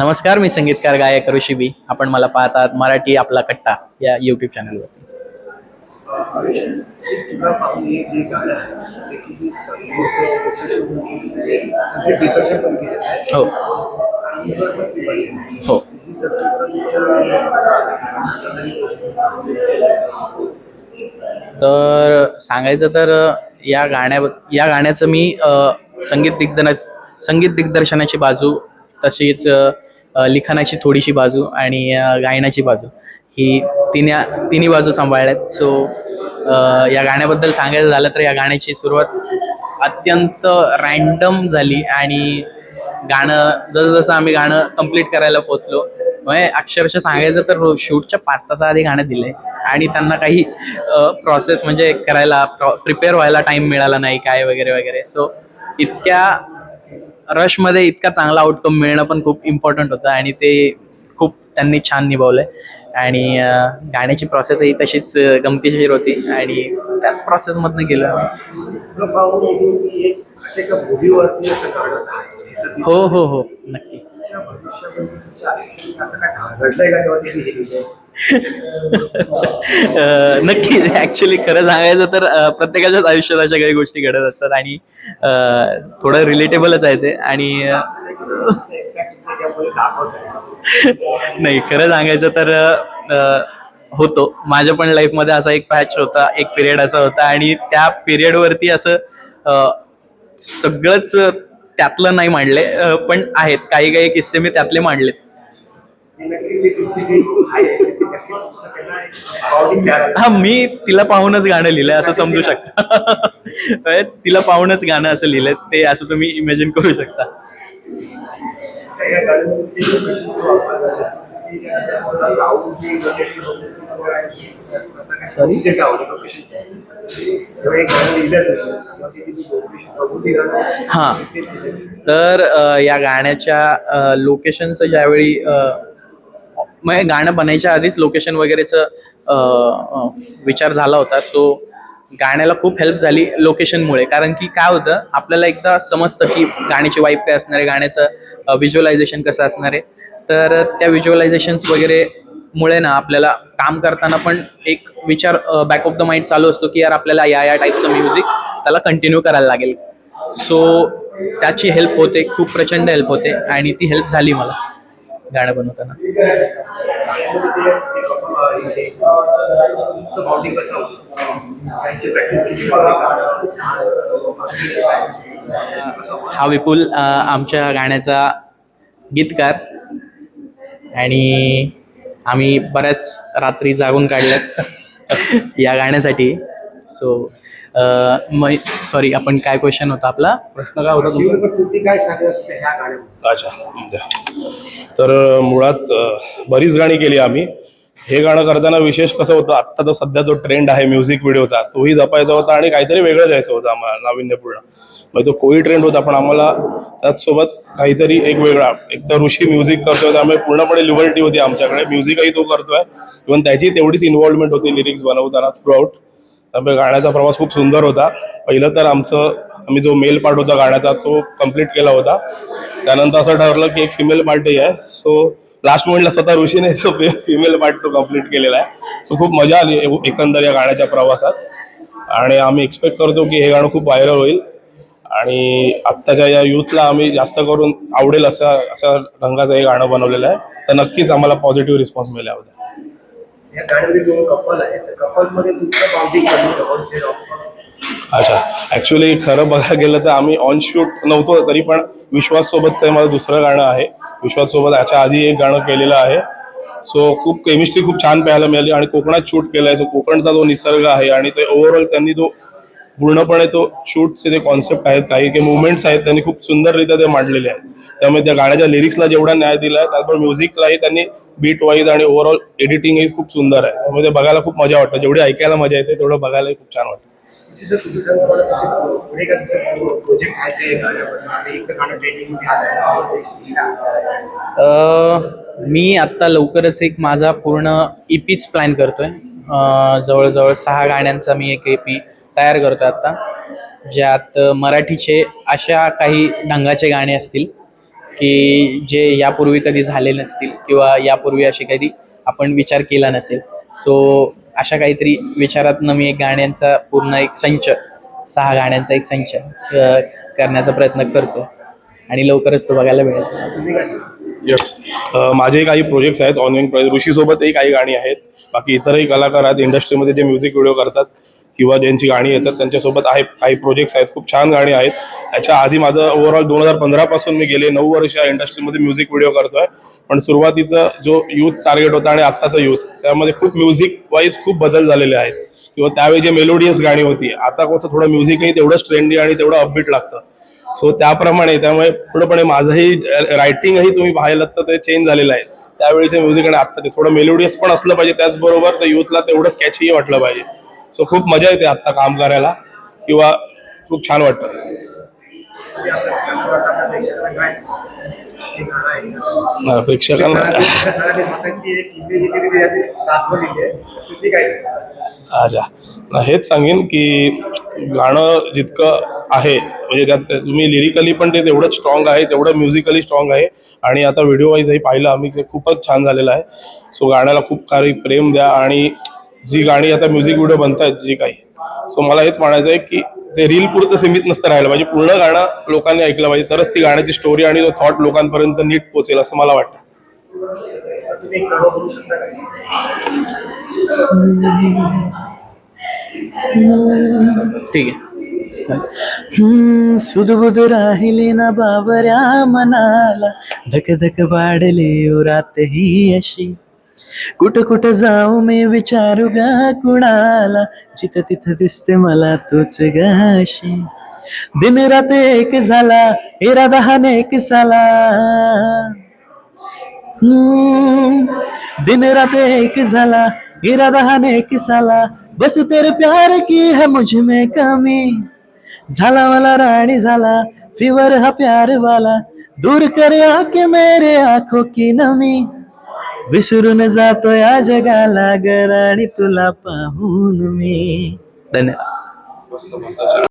नमस्कार मी संगीतकार गायक ऋषी बी आपण मला पाहतात मराठी आपला कट्टा या यूट्यूब चॅनलवरती हो. हो. तर सांगायचं तर या गाण्या या गाण्याचं मी संगीत दिग्दर संगीत दिग्दर्शनाची बाजू तशीच लिखाणाची थोडीशी बाजू आणि गायनाची बाजू. ही तिन्या तिन्ही बाजू सांभाळल्यात. सो या गाण्याबद्दल सांगायचं झालं तर या गाण्याची सुरुवात अत्यंत रँडम झाली आणि गाणं जसं आम्ही गाणं कंप्लीट करायला पोचलो म्हणजे अक्षरशः सांगायचं तर शूटच्या पाच तासाआधी गाणं दिलंय. आणि त्यांना काही प्रोसेस म्हणजे करायला प्रिपेअर व्हायला टाईम मिळाला नाही काय वगैरे वगैरे. सो इतक्या रशमध्ये इतका चांगला आउटकम मिळणं पण खूप इम्पॉर्टंट होतं आणि ते खूप त्यांनी छान निभावलं आणि गाण्याची प्रोसेसही तशीच गमतीशीर होती. आणि त्याच प्रोसेसमधनं गेलं. हो हो हो. नक्की. नक्की ऍक्च्युली खरं सांगायचं तर प्रत्येकाच्याच आयुष्यात अशा काही गोष्टी घडत असतात आणि थोडं रिलेटेबलच आहे ते आणि नाही खरं सांगायचं तर होतो. माझ्या पण लाईफमध्ये असा एक पॅच होता एक पिरियड असा होता आणि त्या पिरियडवरती असं सगळंच त्यातलं नाही मांडले पण आहेत. काही काही किस्से मी त्यातले मांडलेत. हा मी तिला पाहूनच गाणं लिहिलंय असं समजू शकता तिला पाहूनच गाणं असं लिहिलंय ते असं तुम्ही इमॅजिन करू शकता हा. तर या गाण्याच्या लोकेशनचं ज्यावेळी मग हे गाणं बनायच्या आधीच लोकेशन वगैरेचं विचार झाला होता. सो गाण्याला खूप हेल्प झाली लोकेशनमुळे कारण की काय होतं आपल्याला एकदा समजतं की गाण्याची वाईप काय असणार आहे गाण्याचं व्हिज्युअलायझेशन कसं असणार आहे. तर त्या व्हिज्युअलायझेशन्स वगैरे मुळे ना आपल्याला काम करताना पण एक विचार बॅक ऑफ द माइंड चालू असतो की यार आपल्याला या या टाईपचं म्युझिक त्याला कंटिन्यू करायला लागेल. सो त्याची हेल्प होते खूप प्रचंड हेल्प होते आणि ती हेल्प झाली मला. गाणं बनवताना. हा विपुल आमच्या गाण्याचा गीतकार. आणि आम्ही बऱ्याच रात्री जागून काढल्यात या गाण्यासाठी. सो मै सॉरी आपण काय क्वेश्चन होता आपला? प्रश्न काय होता अच्छा. तर मुळात बरीच गाणी केली आम्ही. हे गाणं करताना विशेष कसं होतं आत्ता जो सध्या जो ट्रेंड आहे म्युझिक व्हिडिओचा तोही जपायचा होता आणि काहीतरी वेगळं द्यायचं होतं आम्हाला नाविन्यपूर्ण. मग तो कोळी ट्रेंड होता पण आम्हाला त्याचसोबत काहीतरी एक वेगळा एक तर ऋषी म्युझिक करतोय त्यामुळे पूर्णपणे लिबर्टी होती आमच्याकडे. म्युझिकही तो करतोय. इव्हन त्याची तेवढीच इन्व्हॉल्वमेंट होती लिरिक्स बनवताना थ्रू आउट त्यामुळे गाण्याचा प्रवास खूप सुंदर होता. पहिलं तर आमचं आम्ही जो मेल पार्ट होता गाण्याचा तो कंप्लीट केला होता. त्यानंतर असं ठरलं की एक फिमेल पार्टही आहे. सो लास्ट मोमेंटला स्वतः ऋषीने तो फिमेल पार्ट तो कंप्लीट केलेला आहे. सो खूप मजा आली एकंदर या गाण्याच्या प्रवासात. आणि आम्ही एक्सपेक्ट करतो की हे गाणं खूप व्हायरल होईल. आणि आत्ताच्या या युथला आम्ही जास्त करून आवडेल असा अशा रंगाचं हे गाणं बनवलेलं आहे. तर नक्कीच आम्हाला पॉझिटिव्ह रिस्पॉन्स मिळाला होता. या गाण्यामध्ये दोन कपल आहेत तर कपलमध्ये तुमचं बॉन्डिंग कसं डबल ऑफ अच्छा ऍक्च्युली खरं बघायला गेलं तर आम्ही ऑन शूट नव्हतो तरी पण विश्वास सोबतचं हे माझं दुसरं गाणं आहे. विश्वास सोबत याच्या आधी एक गाणं केलेलं आहे. सो खूप केमिस्ट्री खूप छान पाहायला मिळाली आणि कोकणात शूट केलं आहे सो कोकणचा जो निसर्ग आहे आणि ते ओव्हरऑल त्यांनी जो पूर्णपणे तो शूटचे जे कॉन्सेप्ट आहेत काही काही मुवमेंट्स आहेत त्यांनी खूप सुंदररित्या ते मांडलेले आहेत. त्यामुळे त्या गाण्याच्या लिरिक्सला जेवढा न्याय दिला आहे त्याचबरोबर म्युझिकलाही त्यांनी बीट वाईज आणि ओव्हरऑल एडिटिंगही खूप सुंदर आहे. त्यामुळे ते बघायला खूप मजा वाटतं. जेवढी ऐकायला मजा येते तेवढं बघायलाही खूप छान वाटतं. मी आत्ता लवकरच एक माझा पूर्ण E ईपीच प्लॅन करतोय. अ, जवळजवळ सहा गाण्यांचा मी एक एपी तयार करतो आता ज्यात मराठीचे अशा काही ढंगाचे गाणे असतील की जे यापूर्वी कधी झाले नसतील किंवा यापूर्वी असे कधी आपण विचार केला नसेल. सो अशा काहीतरी विचारातनं मी एक गाण्यांचा पूर्ण एक संच सहा गाण्यांचा एक संच करण्याचा प्रयत्न करतो आणि लवकरच तो बघायला मिळेल. येस माझे काही प्रोजेक्ट्स आहेत ऑनलाईन प्रोजेक्ट ऋषीसोबतही काही गाणी आहेत. बाकी इतरही कलाकार आहेत इंडस्ट्रीमध्ये जे म्युझिक व्हिडिओ करतात किंवा ज्यांची गाणी येतात त्यांच्यासोबत आहे काही प्रोजेक्ट्स आहेत. खूप छान गाणी आहेत. याच्या आधी माझं ओव्हरऑल दोन हजार पंधरापासून मी गेले. नऊ वर्ष या इंडस्ट्रीमध्ये म्युझिक व्हिडिओ करतोय. पण सुरुवातीचं जो यूथ टार्गेट होता आणि आत्ताचा यूथ त्यामध्ये खूप म्युझिक वाईज खूप बदल झालेले आहेत. किंवा त्यावेळी जे मेलोडियस गाणी होती आता कसं थोडं म्युझिकही तेवढंच ट्रेंडी आणि तेवढं अपबीट लागतं. सो त्याप्रमाणे त्यामुळे पूर्णपणे माझंही रायटिंगही तुम्ही पाहिलं तर ते चेंज झालेलं आहे. त्यावेळीचे म्युझिक आणि आत्ताचे थोडं मेलोडियस पण असलं पाहिजे. त्याचबरोबर त्या युथला तेवढंच कॅचीही वाटलं पाहिजे. सो खूप मजा येते आत्ता काम करायला. किंवा खूप छान वाटतं. प्रेक्षकांना. अच्छा ना हेच सांगेन की गाणं जितकं आहे म्हणजे त्यात तुम्ही लिरिकली पण ते तेवढंच स्ट्रॉंग आहे तेवढं म्युझिकली स्ट्रॉंग आहे. आणि आता व्हिडिओ वाईजही पाहिलं आम्ही ते खूपच छान झालेलं आहे. सो गाण्याला खूप काही प्रेम द्या आणि जी गाणी आता म्युझिक व्हिडिओ बनत आहेत जी काही. सो मला हेच म्हणायचं आहे की ते रील पुरतं सीमित नसतं राहिलं पाहिजे. पूर्ण गाणं लोकांनी ऐकलं पाहिजे. तरच ती गाण्याची स्टोरी आणि तो थॉट लोकांपर्यंत नीट पोचेल असं मला वाटतं. ठीक आहे. सुदबुद राहिले ना बाबऱ्या मनाला. धक धक वाढली रात ही अशी. कुठं कुठं जाऊ मी विचारू ग कुणाला. जिथं तिथं दिसते मला तूच गाशी दिन रात एक झाला इरादा हा नेक साला. दिन रात एक झाला इरादा हा एक साला. बस तेरे प्यार की है मुझ में कमी। झाला वाला राणी झाला फिवर हा प्यार वाला। दूर कर आके मेरे आंखों की नमी। विसरून जातो या जगाला ग राणी तुला पाहून मी। धन्यवाद.